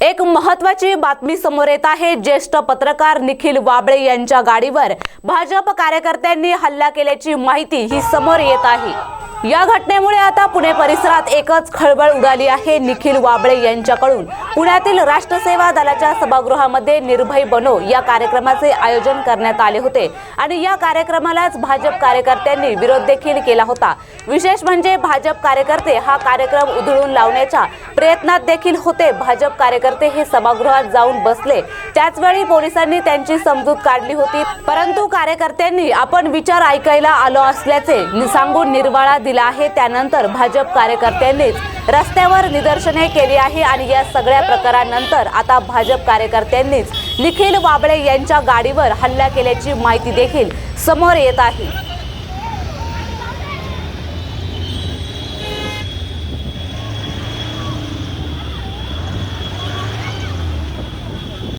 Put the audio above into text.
एक महत्वाची बातमी समोर येत आहे. ज्येष्ठ पत्रकार निखिल वाबळे यांच्या गाडीवर भाजप कार्यकर्त्यांनी हल्ला केल्याची माहिती ही समोर येत आहे. या घटनेमुळे आता पुणे परिसरात एकच खळबळ उडाली आहे. निखिल वाबळे यांच्याकडून पुण्यातील राष्ट्रसेवा दलाच्या सभागृहामध्ये निर्भय बनो या कार्यक्रमाचे आयोजन करण्यात आले होते आणि या कार्यक्रमालाच भाजप कार्यकर्त्यांनी विरोध देखील केला होता. विशेष म्हणजे भाजप कार्यकर्ते हा कार्यक्रम उधळून लावण्याच्या प्रयत्नात देखील होते. भाजप कार्यकर्ते हे सभागृहात जाऊन बसले. त्याचवेळी पोलिसांनी त्यांची समजूत काढली होती. परंतु कार्यकर्त्यांनी आपण विचार ऐकायला आलो असल्याचे नि- सांगून निर्वाळा दिला आहे. त्यानंतर भाजप कार्यकर्त्यांनीच रस्त्यावर निदर्शने केली आहे आणि या सगळ्या प्रकारानंतर आता भाजप कार्यकर्त्यांनीच निखिल वाबळे यांच्या गाडीवर हल्ला केल्याची माहिती देखील समोर येत आहे.